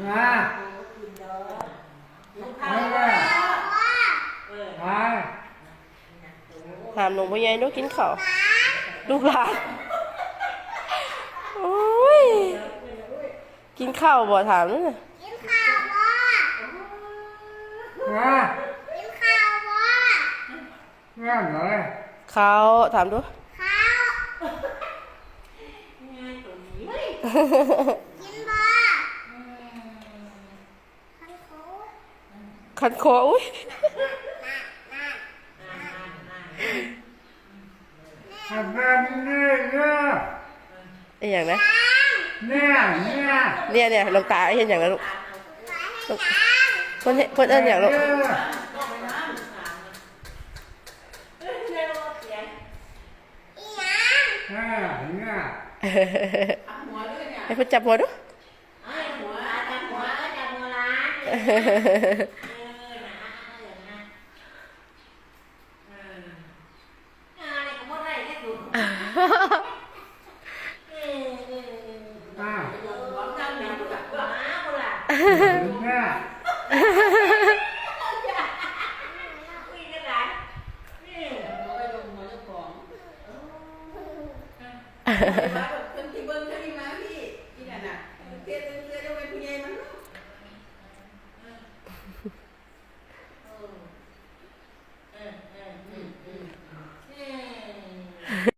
มาไม่ว่าไปถามหลวงพ่อใหญ่ดูกินข้าวลูกหลานโอ้ยกินข้าวบ่ถามนั่นน่ะกินข้าวบ่มากินข้าวบ่เงี้ยเลยข้าวถามดูข้าวกินบ่ขันโคันคออุ้ยทำแบบนี้เนี่ยไอ้อย่างนะเนี่ยเนี่ยเนี่ยเนี่ยลงตาเห็นอย่างนั้นลูกเพิ่นเห็นเพิ่นเอิ้นอย่างลูกอีหยังเนี่ยเนี่ยให้เพิ่นจับหัวดูหัวจับหัวจับหัวร้าน เพิ่นที่เบิ่งเคยมาพี่นี่น่ะน่ะเพื่อนเพื่อนจะเป็นผู้ใหญ่มันเนาะ